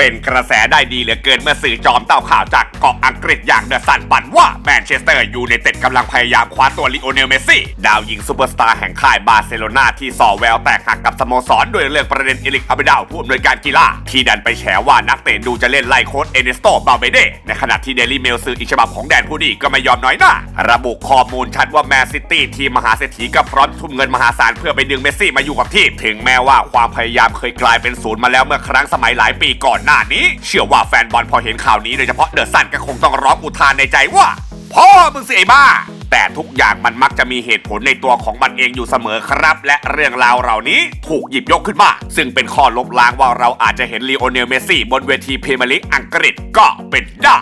เป็นกระแสได้ดีเหลือเกินเมื่อสื่อจอมเต้าข่าวจากเกาะอังกฤษอย่างเดอะซันปันว่าแมนเชสเตอร์ยูไนเต็ดกำลังพยายามคว้าตัวลิโอเนลเมสซี่ ดาวยิงซูเปอร์สตาร์แห่งค่ายบาร์เซโลนาที่ส่อแววแตกหักกับสโมสรด้วยเรื่องประเด็นเอลิกอาเบดาวผู้อำนวยการกีฬาที่ดันไปแฉว่านักเตะดูจะเล่นไล่โค้ชเอเนสโตบาเบเดในขณะที่เดลี่เมลสื่ออีกฉบับของแดนผู้ดีก็ไม่ยอมน้อยหน้าระบุข้อมูลชัดว่าแมนซิตี้ทีมมหาเศรษฐีก็พร้อมทุ่มเงินมหาศาลเพื่อไปดึงเมสซี่มาอยู่กับทีมถึงแม้ว่าความพยายามเคยกลายเป็นศูนย์มาแล้วเมื่อครั้งสมัยหลายปีก่อนน้านี้ เชื่อว่าแฟนบอลพอเห็นข่าวนี้โดยเฉพาะเดอะซันก็คงต้องร้องอุทานในใจว่า พ่อมึงสิไอ้บ้า แต่ทุกอย่างมันมักจะมีเหตุผลในตัวของมันเองอยู่เสมอครับ และเรื่องราวเหล่านี้ถูกหยิบยกขึ้นมา ซึ่งเป็นข้อลบล้างว่าเราอาจจะเห็นลีโอเนลเมสซี่บนเวทีพรีเมียร์ลีกอังกฤษก็เป็นได้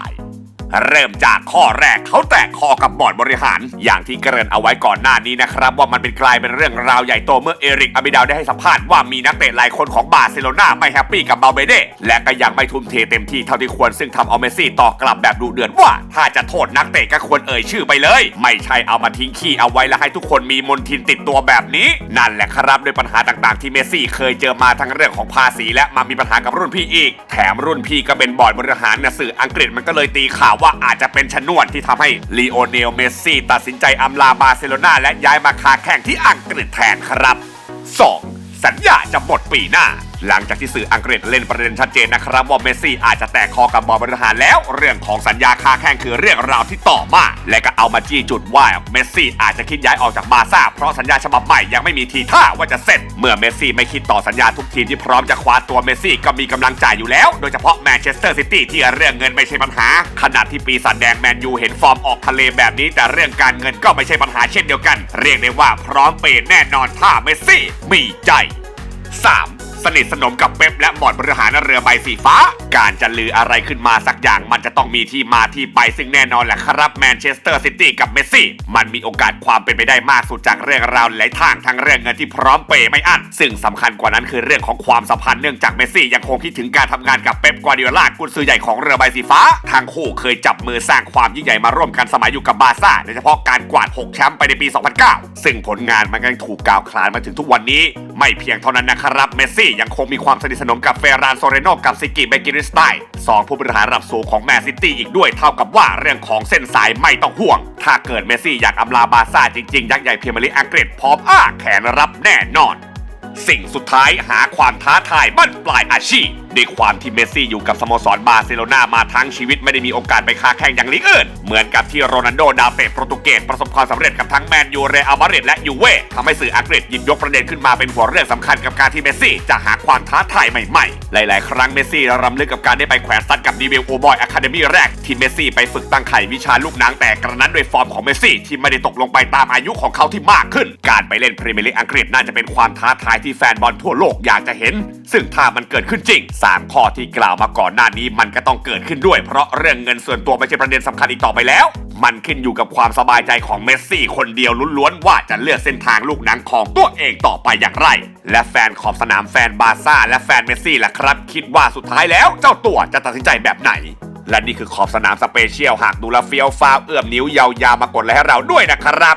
เริ่มจากข้อแรกเขาแตกคอกับบอร์ดบริหาร อย่างที่เกริ่นเอาไว้ก่อนหน้านี้นะครับ ว่ามันเป็นกลายเป็นเรื่องราวใหญ่โตเมื่อเอริกอาบิดาวได้ให้สัมภาษณ์ว่ามีนักเตะหลายคนของบาร์เซโลนาไม่แฮปปี้กับบาเบเดและก็ยังไม่ทุ่มเทเต็มที่เท่าที่ควรซึ่งทำเอาเมสซี่ตอบกลับแบบดุเดือด ว่าถ้าจะโทษนักเตะก็ควรเอ่ยชื่อไปเลย ไม่ใช่เอามาทิ้งขี้เอาไว้แล้วให้ทุกคนมีมนทินติดตัวแบบนี้ นั่นแหละครับด้วยปัญหาต่างๆที่เมสซี่เคยเจอมาทั้งเรื่องของภาษี และมามีปัญหากับรุ่นพี่อีก แถมรุ่นพี่ก็เป็นบอร์ดบริหารนะสื่ออังกฤษมันก็เลยตีข่าวว่าอาจจะเป็นชนวนที่ทำให้ลีโอเนลเมสซี่ตัดสินใจอำลาบาร์เซโลนาและย้ายมาคาแข่งที่อังกฤษแทนครับ 2. สัญญาจะหมดปีหน้า หลังจากที่สื่ออังกฤษเล่นประเด็นชัดเจนนะครับว่าเมสซี่อาจจะแตกคอกับบอร์บริหารแล้ว เรื่องของสัญญาค้าแข่งคือเรื่องราวที่ต่อมา และก็เอามาจี้จุดว่าเมสซี่อาจจะคิดย้ายออกจากบาซ่าเพราะสัญญาฉบับใหม่ยังไม่มีทีท่าว่าจะเสร็จ เมื่อเมสซี่ไม่คิดต่อสัญญาทุกทีมที่พร้อมจะคว้าตัวเมสซี่ก็มีกำลังจ่ายอยู่แล้ว โดยเฉพาะแมนเชสเตอร์ซิตี้ที่เรื่องเงินไม่ใช่ปัญหา ขณะที่ปีศาจแดงแมนยูเห็นฟอร์มออกทะเลแบบนี้ แต่เรื่องการเงินก็ไม่ใช่ปัญหาเช่นเดียวกัน เรียกได้ว่าพร้อมเปย์แน่นอนถ้าเมสซี่มีใจ 3. สนิทสนมกับเป๊ปและบอร์ดบริหารเรือใบสีฟ้าการจะลืออะไรขึ้นมาสักอย่างมันจะต้องมีที่มาที่ไปซึ่งแน่นอนแหละครับแมนเชสเตอร์ซิตี้กับเมสซี่ มันมีโอกาสความเป็นไปได้มากสุดจากเรื่องราวหลายทางทั้งเรื่องเงินที่พร้อมเปย์ไม่อั้นซึ่งสำคัญกว่านั้นคือเรื่องของความสัมพันธ์เนื่องจากเมสซี่ยังคงคิดถึงการทำงานกับเป๊ปกวาร์ดิโอลากุนซือใหญ่ของเรือใบสีฟ้าทั้งคู่เคยจับมือสร้างความยิ่งใหญ่มาร่วมกันสมัยอยู่กับบาซ่าโดยเฉพาะการกวาด 6 แชมป์ไปในปี 2009 ซึ่งผลงานมันยังถูกกล่าวขานมาถึงทุกวันนี้ ไม่เพียงเท่านั้นนะครับเมสซี่ยังคงมีความสนิทสนมกับเฟรานโซเรโนกับซิกิเบกิริสไตสองผู้บริหารระดับสูงของแมนซิตี้อีกด้วยเท่ากับว่าเรื่องของเส้นสายไม่ต้องห่วง ถ้าเกิดเมสซี่อยากอำลาบาร์ซ่าจริงๆ ยักษ์ใหญ่เพียร์ลีอังกฤษพร้อมอ้าแขนรับแน่นอน สิ่งสุดท้ายหาความท้าทายบั้นปลายอาชีพด้วยความที่เมสซี่อยู่กับสโมสรบาร์เซโลนามาทั้งชีวิตไม่ได้มีโอกาสไปค้าแข่งอย่างลีกอื่น เหมือนกับที่โรนัลโดดาวเตะโปรตุเกสประสบความสำเร็จกับทั้งแมนยูเรอัลมาดริดและยูเว่ทำให้สื่ออังกฤษหยิบยกประเด็นขึ้นมาเป็นหัวเรื่องสำคัญกับการที่เมสซี่จะหาความท้าทายใหม่ๆ หลาย ๆ ครั้งเมสซี่รำลึกกับการได้ไปแขวนซัดกับดีเวลโอบอยอะคาเดมี่แรกที่เมสซี่ไปฝึกตั้งไข่วิชาลูกนางแต่กระนั้นด้วยฟอร์มของเมสซี่ที่ไม่ได้ตกลงไปตามอายุของเขาที่มากขึ้น การไปเล่นพรีเมียร์ลีกอังกฤษน่าจะเป็นความท้าทายที่แฟนบอลทั่วโลกอยากจะเห็น ซึ่งถ้ามันเกิดขึ้นจริง3 ข้อที่กล่าวมาก่อนหน้านี้มันก็ต้องเกิดขึ้นด้วย เพราะเรื่องเงินส่วนตัวไม่ใช่ประเด็นสำคัญอีกต่อไปแล้ว มันขึ้นอยู่กับความสบายใจของเมสซี่คนเดียวล้วนๆว่าจะเลือกเส้นทางลูกหนังของตัวเองต่อไปอย่างไร และแฟนขอบสนามแฟนบาซ่าและแฟนเมสซี่ล่ะครับ คิดว่าสุดท้ายแล้วเจ้าตัวจะตัดสินใจแบบไหนและนี่คือขอบสนามสเปเชียลหากดูแลเฟี้ยวฟ้าวเอื้อมนิ้วยาวๆมากดไลค์ให้เราด้วยนะครับ